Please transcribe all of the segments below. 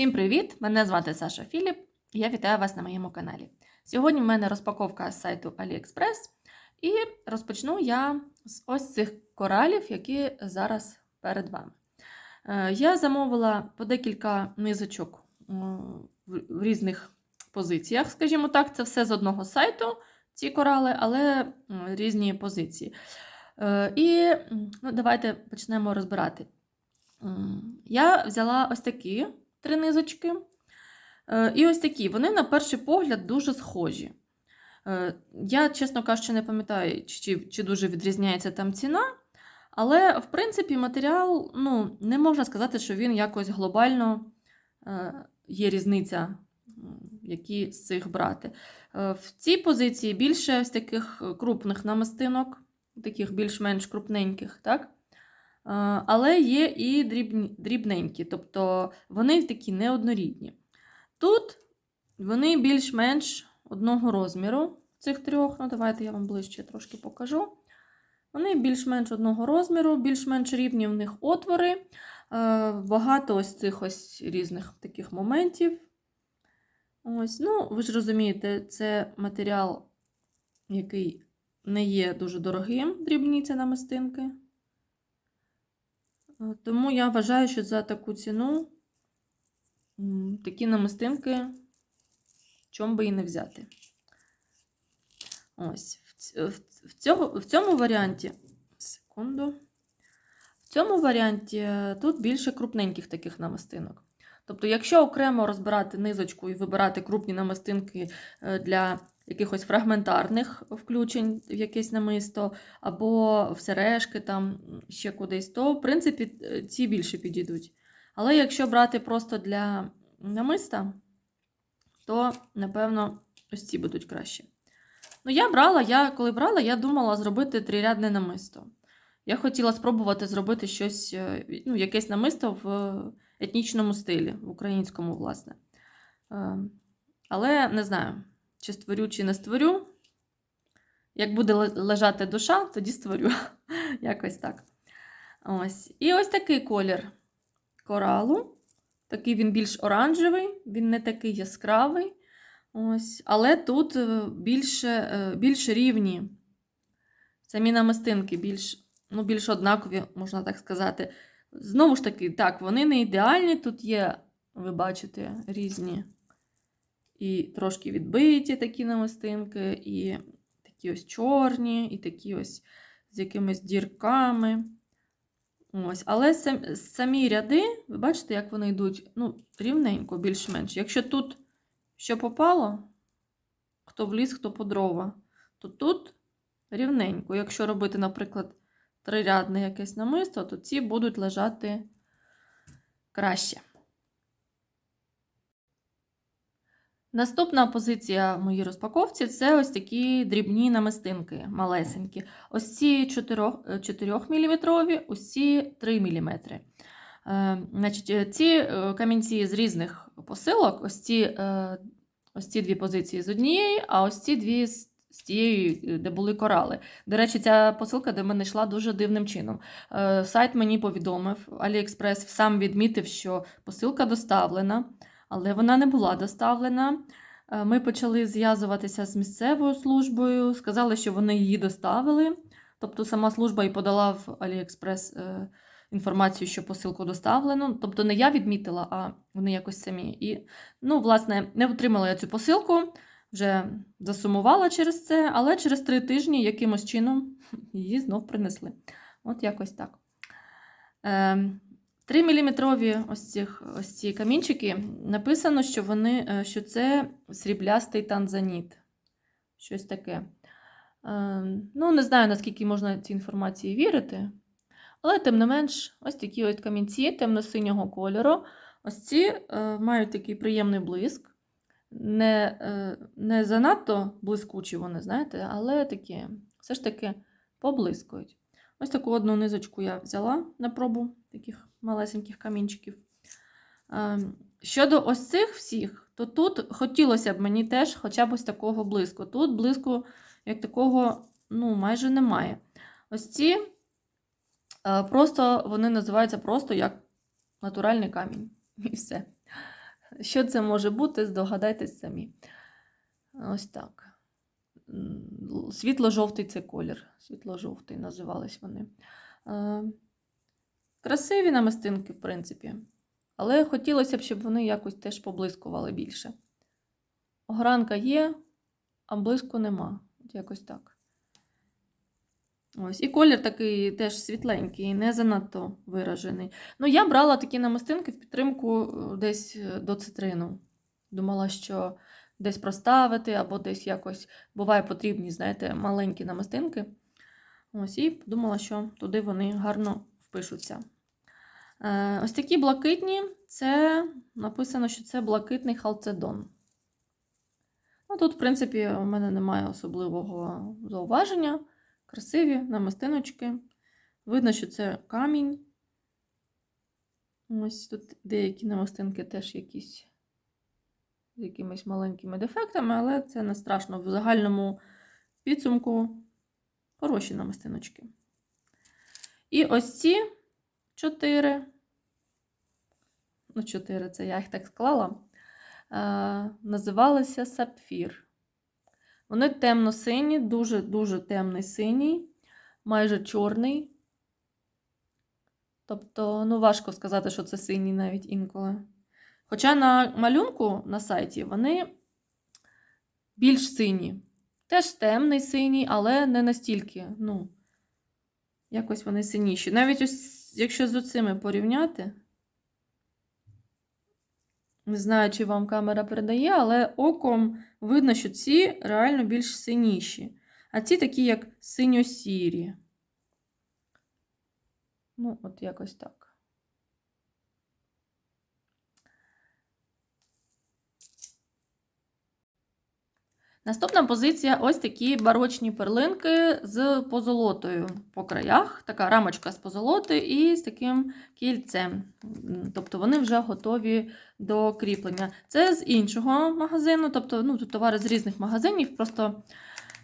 Всім привіт! Мене звати Саша Філіп. Я вітаю вас на моєму каналі. Сьогодні в мене розпаковка з сайту AliExpress, і розпочну я з ось цих коралів, які зараз перед вами. Е, Я замовила по декілька низочок в в різних позиціях, скажімо так, це все з одного сайту, ці корали, але різні позиції. Е, І ну, давайте почнемо розбирати. Я взяла ось такі три низочки. Е, І ось такі. Вони, на перший погляд, дуже схожі. Е, Я, чесно кажучи, не пам'ятаю, чи, чи дуже відрізняється там ціна. Але, в принципі, матеріал, ну, не можна сказати, що він якось глобально е, є різниця, які з цих брати. В цій позиції більше ось таких крупних намистинок, таких більш-менш крупненьких, так? Е, Але є і дрібненькі, тобто вони такі неоднорідні. Тут вони більш-менш одного розміру цих трьох. Ну, давайте я вам ближче трошки покажу. Вони більш-менш одного розміру, більш-менш рівні в них отвори. Е, Багато ось цих ось різних таких моментів. Ось, ну, ви ж розумієте, це матеріал, який не є дуже дорогим, дрібні ці намистинки. Е, Тому я вважаю, що за таку ціну такі намистинки чом би і не взяти. Ось, в, цього, в цьому варіанті. Секунду. В цьому варіанті е, тут більше крупненьких таких намистинок. Тобто, якщо окремо розбирати низочку і вибирати крупні намистинки е, для якихось фрагментарних включень в якесь намисто, або в сережки, там ще кудись, то, в принципі, е, ці більше підійдуть. Але якщо брати просто для намиста, то, напевно, ось ці будуть краще. Ну, я брала, я коли брала, я думала зробити трирядне намисто. Я хотіла спробувати зробити щось, е, ну, якесь намисто в етнічному стилі, в українському, власне. Е, Але не знаю, чи створю, чи не створю. Як буде лежати душа, тоді створю. Якось так. Ось. І ось такий колір коралу. Такий він більш оранжевий, він не такий яскравий. Ось. Але тут е, більше, е, більш рівні. Самі намистинки більш, ну, більш однакові, можна так сказати. Знову ж таки, так, вони не ідеальні. Тут є, ви бачите, різні і трошки відбиті такі намистинки, і такі ось чорні, і такі ось з якимись дірками. Ось. Але сам, самі ряди, ви бачите, як вони йдуть ну, рівненько, більш-менш. Якщо тут що попало, хто в ліс, хто по дрова, то тут рівненько. Якщо робити, наприклад, трирядне якесь намисто, то ці будуть лежати краще. Наступна позиція в моїй розпаковці це ось такі дрібні намистинки, малесенькі. Ось ці 4, 4 мм, ось ці 3 мм. Е, значить, е, ці е, камінці з різних посилок, ось ці, ось ці дві позиції з однієї, а ось ці дві з, тієї, де були корали. До речі, ця посилка до мене йшла дуже дивним чином. Сайт мені повідомив, AliExpress сам відмітив, що посилка доставлена але вона не була доставлена. Е, Ми почали зв'язуватися з місцевою службою, сказали, що вони її доставили. Тобто сама служба і подала в AliExpress е, інформацію, що посилку доставлено. Тобто не я відмітила, а вони якось самі. І, ну, власне, не отримала я цю посилку, вже засумувала через це, але через три тижні якимось чином її знов принесли. От якось так. Ем, 3 мм ось, цих, ось ці камінчики написано, що, вони, е, що це сріблястий танзаніт. Щось таке. Е, Ну, не знаю, наскільки можна цій інформації вірити. Але, тим не менш, ось такі от камінці темно-синього кольору. Ось ці е, мають такий приємний блиск. Не, не занадто блискучі вони, знаєте, але такі, все ж таки поблискують. Ось таку одну низочку я взяла на пробу таких малесеньких камінчиків. Ем, Щодо ось цих всіх, то тут хотілося б мені теж хоча б ось такого блиску. Тут блиску, як такого, ну, майже немає. Ось ці е, просто вони називаються просто як натуральний камінь. І все. Що це може бути, здогадайтесь самі. Ось так. Світло-жовтий це колір. Світло-жовтий називались вони. Красиві намистинки, в принципі. Але хотілося б, щоб вони якось теж поблискували більше. Огранка є, а блиску нема. От якось так. Ось. І колір такий теж світленький, не занадто виражений. Ну, я брала такі намистинки в підтримку е, десь е, до цитрину. Думала, що десь проставити, або десь якось буває потрібні, знаєте, маленькі намистинки. Ось, і подумала, що туди вони гарно впишуться. Е, ось такі блакитні, це написано, що це блакитний халцедон. Ну, тут, в принципі, у мене немає особливого зауваження. Красиві намистиночки. Видно, що це камінь. Ось тут деякі намистинки теж якісь з якимись маленькими дефектами, але це не страшно. В загальному підсумку хороші намистиночки. І ось ці чотири. Ну, чотири, це я їх так склала. Е, називалися сапфір. Вони темно-сині, дуже-дуже темний синій, майже чорний. Тобто, ну, важко сказати, що це синій навіть інколи. Хоча на малюнку на сайті вони більш сині. Теж темний синій, але не настільки. Ну, якось вони синіші. Навіть ось, якщо з оцими порівняти. Не знаю, чи вам камера передає, але оком видно, що ці реально більш синіші. А ці такі, як синьо-сірі. Ну, от якось так. Наступна позиція ось такі барочні перлинки з позолотою по краях. Така рамочка з позолоти і з таким кільцем. Тобто вони вже готові до кріплення. Це з іншого магазину, тобто ну, тут товари з різних магазинів. Просто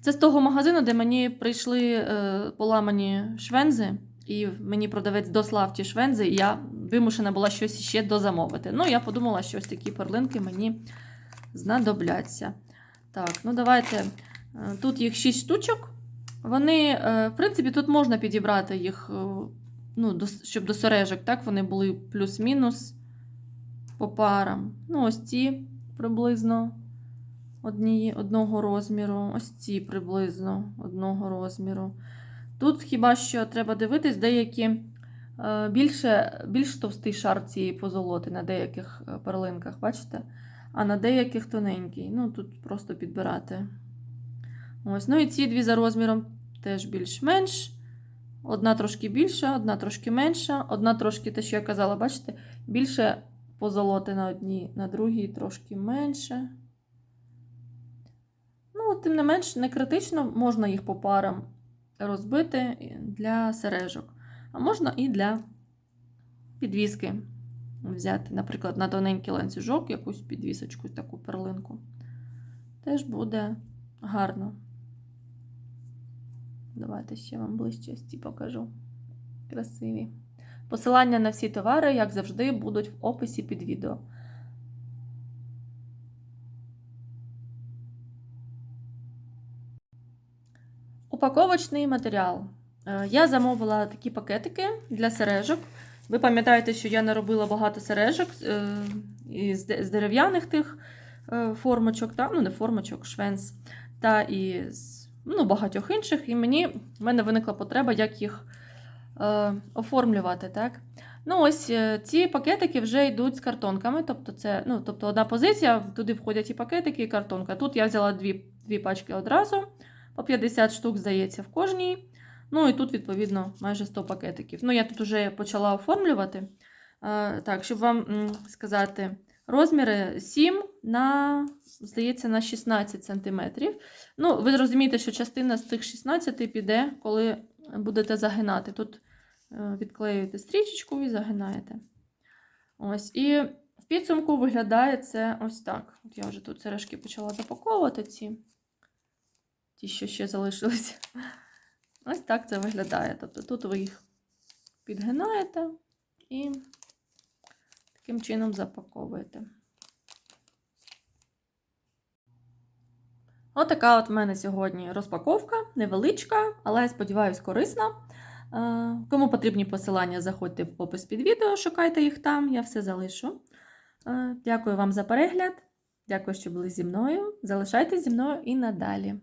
це з того магазину, де мені прийшли е, поламані швензи, і мені продавець дослав ті швензи, і я вимушена була щось ще дозамовити. Ну, я подумала, що ось такі перлинки мені знадобляться. Так, ну давайте. Е, Тут їх 6 штучок. Вони, е, в принципі, тут можна підібрати їх, е, ну, щоб до сережок, так, вони були плюс-мінус по парам. Ну, ось ці приблизно одні, одного розміру, ось ці приблизно одного розміру. Тут хіба що треба дивитись, деякі більше, більш товстий шар цієї позолоти на деяких перлинках, бачите? А на деяких тоненький. Ну, тут просто підбирати. Ось. Ну і ці дві за розміром теж більш-менш. Одна трошки більша, одна трошки менша, одна трошки, те, що я казала, бачите, більше позолоти на одній, на другій трошки менше. Ну, тим не менш, не критично, можна їх по парам розбити для сережок. А можна і для підвіски взяти, наприклад, на тоненький ланцюжок, якусь підвісочку, таку перлинку. Теж буде гарно. Давайте ще вам ближче ці покажу. Красиві. Посилання на всі товари, як завжди, будуть в описі під відео. Упаковочний матеріал. Е, Я замовила такі пакетики для сережок. Ви пам'ятаєте, що я наробила багато сережок е, з дерев'яних тих е, формочок, та, ну не формочок, швенс, та і з ну, багатьох інших. І мені в мене виникла потреба, як їх е, оформлювати. Так? Ну, ось е, ці пакетики вже йдуть з картонками. Тобто, це, ну, тобто одна позиція, туди входять і пакетики, і картонка. Тут я взяла дві, дві пачки одразу, по 50 штук, здається, в кожній. Ну і тут, відповідно, майже 100 пакетиків. Ну, я тут вже почала оформлювати. Е, так, щоб вам сказати, розміри 7 на, здається, на 16 см. Ну, ви розумієте, що частина з цих 16 піде, коли будете загинати. Тут е, відклеюєте стрічечку і загинаєте. Ось. І в підсумку виглядає це ось так. От я вже тут сережки почала запаковувати ці, ті, що ще залишились. Ось так це виглядає. Тобто тут ви їх підгинаєте і таким чином запаковуєте. Отака от в мене сьогодні розпаковка, невеличка, але, сподіваюсь, корисна. Е, кому потрібні посилання, заходьте в опис під відео, шукайте їх там, я все залишу. Е, дякую вам за перегляд. Дякую, що були зі мною. Залишайтесь зі мною і надалі.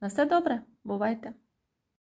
На все добре, бувайте!